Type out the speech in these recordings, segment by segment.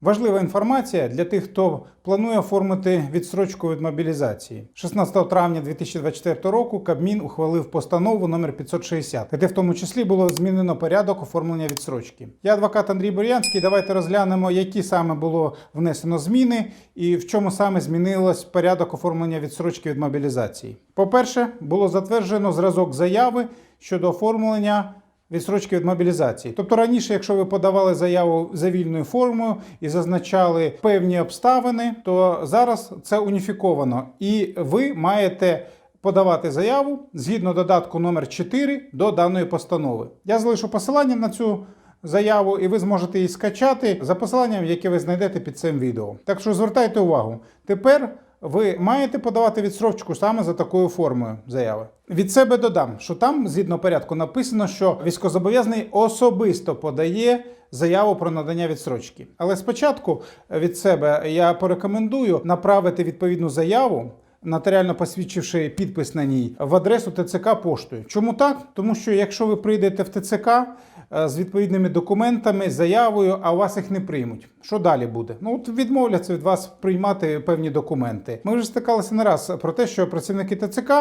Важлива інформація для тих, хто планує оформити відстрочку від мобілізації. 16 травня 2024 року Кабмін ухвалив постанову номер 560, де в тому числі було змінено порядок оформлення відстрочки. Я адвокат Андрій Бур'янський. Давайте розглянемо, які саме було внесено зміни і в чому саме змінилось порядок оформлення відстрочки від мобілізації. По-перше, було затверджено зразок заяви щодо оформлення відстрочки від мобілізації. Тобто раніше, якщо ви подавали заяву за вільною формою і зазначали певні обставини, то зараз це уніфіковано, і ви маєте подавати заяву згідно додатку номер 4 до даної постанови. Я залишу посилання на цю. Заяву, і ви зможете її скачати за посиланням, яке ви знайдете під цим відео. Так що звертайте увагу. Тепер ви маєте подавати відстрочку саме за такою формою заяви. Від себе додам, що там згідно порядку написано, що військовозобов'язаний особисто подає заяву про надання відстрочки. Але спочатку від себе я порекомендую направити відповідну заяву. Нотаріально посвідчивши підпис на ній в адресу ТЦК поштою. Чому так? Тому що якщо ви прийдете в ТЦК е, з відповідними документами, заявою, а у вас їх не приймуть. Що далі буде? Ну от відмовляться від вас приймати певні документи. Ми вже стикалися не раз про те, що працівники ТЦК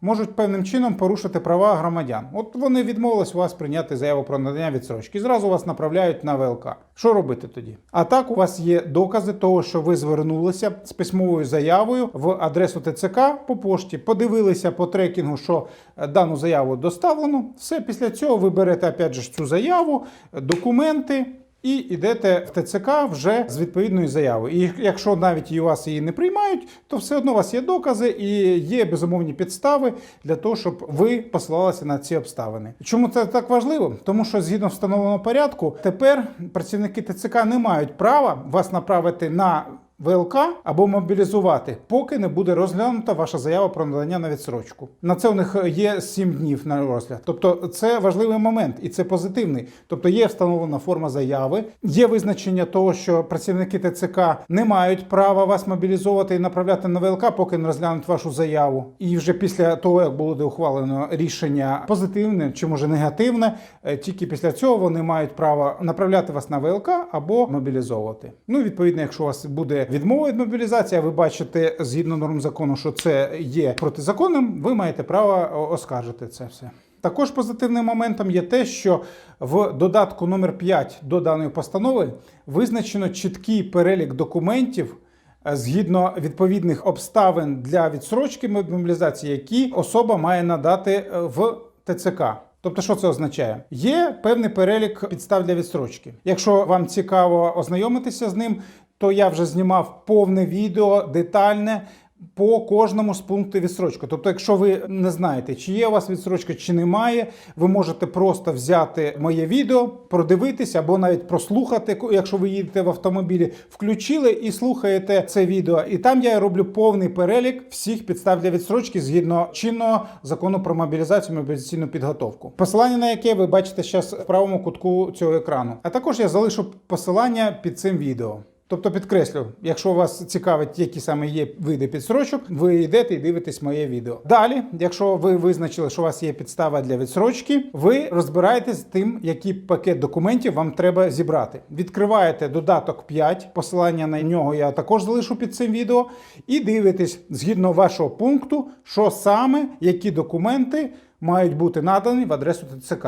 можуть певним чином порушити права громадян. От вони відмовились у вас прийняти заяву про надання відсрочки зразу вас направляють на ВЛК. Що робити тоді? А так у вас є докази того, що ви звернулися з письмовою заявою в адресу ТЦК по пошті, подивилися по трекінгу, що е, дану заяву доставлено. Все після цього ви берете опять же цю заяву, документи. І йдете в ТЦК вже з відповідною заявою. І якщо навіть і у вас її не приймають, то все одно у вас є докази і є безумовні підстави для того, щоб ви посилалися на ці обставини. Чому це так важливо? Тому що згідно встановленого порядку, тепер працівники ТЦК не мають права вас направити на ВЛК або мобілізувати, поки не буде розглянута ваша заява про надання на відсрочку. На це у них є 7 днів на розгляд. Тобто це важливий момент і це позитивний. Тобто є встановлена форма заяви, є визначення того, що працівники ТЦК не мають права вас мобілізовувати і направляти на ВЛК, поки не розглянуть вашу заяву. І вже після того, як буде ухвалено рішення позитивне чи може негативне, е, тільки після цього вони мають право направляти вас на ВЛК або мобілізовувати. Ну, відповідно, якщо у вас буде відмова від мобілізації, а ви бачите згідно норм закону, що це є протизаконним, ви маєте право оскаржити це все. Також позитивним моментом є те, що в додатку номер 5 до даної постанови визначено чіткий перелік документів. е, Згідно відповідних обставин для відсрочки мобілізації, які особа має надати е, в ТЦК. Тобто, що це означає? Є певний перелік підстав для відстрочки. Якщо вам цікаво ознайомитися з ним, то я вже знімав повне відео детальне. По кожному з пунктів відстрочки. Тобто, якщо ви не знаєте, чи є у вас відстрочка, чи немає, ви можете просто взяти моє відео, продивитися або навіть прослухати, якщо ви їдете в автомобілі, включили і слухаєте це відео. І там я роблю повний перелік всіх підстав для відстрочки згідно чинного закону про мобілізацію мобілізаційну підготовку. Посилання на яке ви бачите зараз в правому кутку цього екрану. А також я залишу посилання під цим відео. Тобто підкреслю, якщо вас цікавить, які саме є види підсрочок, ви йдете і дивитесь моє відео. Далі, якщо ви визначили, що у вас є підстава для відсрочки, ви розбираєтесь з тим, який пакет документів вам треба зібрати. Відкриваєте додаток 5, посилання на нього я також залишу під цим відео, і дивитесь згідно вашого пункту, що саме які документи мають бути надані в адресу ТЦК.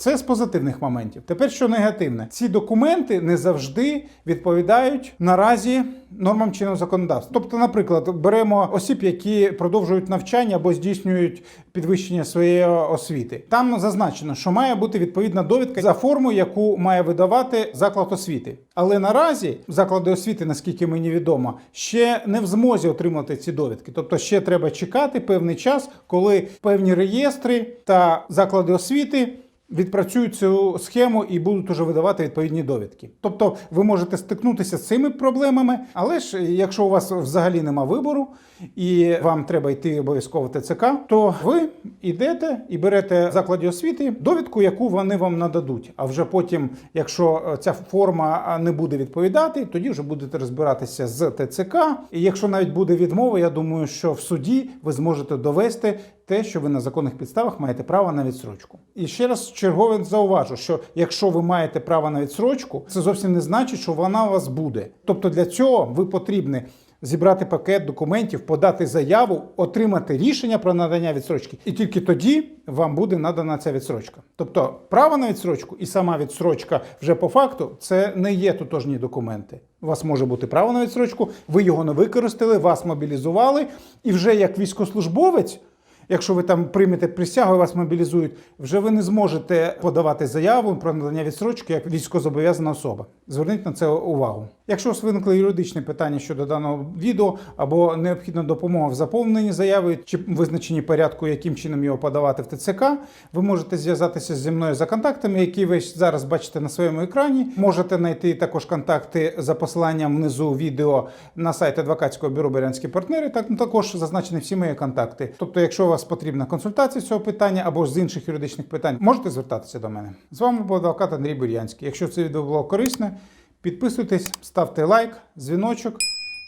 Це з позитивних моментів. Тепер що негативне, ці документи не завжди відповідають наразі нормам чинного законодавства. Тобто, наприклад, беремо осіб, які продовжують навчання або здійснюють підвищення своєї освіти. Там зазначено, що має бути відповідна довідка за форму, яку має видавати заклад освіти. Але наразі заклади освіти, наскільки мені відомо, ще не в змозі отримати ці довідки. Тобто, ще треба чекати певний час, коли певні реєстри та заклади освіти відпрацюють цю схему і будуть уже видавати відповідні довідки. Тобто ви можете стикнутися з цими проблемами, але ж якщо у вас взагалі нема вибору і вам треба йти обов'язково ТЦК, то ви йдете і берете в закладі освіти довідку, яку вони вам нададуть. А вже потім, якщо ця форма не буде відповідати, тоді вже будете розбиратися з ТЦК. І якщо навіть буде відмова, я думаю, що в суді ви зможете довести те, що ви на законних підставах маєте право на відсрочку. І ще раз чергове зауважу, що якщо ви маєте право на відсрочку, це зовсім не значить, що вона у вас буде. Тобто для цього ви потрібні зібрати пакет документів, подати заяву, отримати рішення про надання відсрочки, і тільки тоді вам буде надана ця відсрочка. Тобто право на відсрочку і сама відсрочка вже по факту це не є тотожні документи. У вас може бути право на відсрочку, ви його не використали, вас мобілізували, і вже як військовослужбовець. Якщо ви там приймете присягу вас мобілізують, вже ви не зможете подавати заяву про надання відсрочки як військовозобов'язана особа. Зверніть на це увагу. Якщо у вас виникли юридичні питання щодо даного відео або необхідна допомога в заповненні заяви чи визначенні порядку, яким чином його подавати в ТЦК, ви можете зв'язатися зі мною за контактами, які ви зараз бачите на своєму екрані. Можете знайти також контакти за посиланням внизу відео на сайт адвокатського бюро Берянські партнери. Так також зазначені всі мої контакти. Тобто, якщо у вас потрібна консультація з цього питання або з інших юридичних питань, можете звертатися до мене. З вами був адвокат Андрій Бурянський. Якщо це відео було корисне, підписуйтесь, ставте лайк, дзвіночок,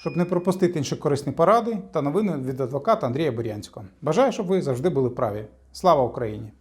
щоб не пропустити інші корисні поради та новини від адвоката Андрія Бурянського. Бажаю, щоб ви завжди були праві. Слава Україні!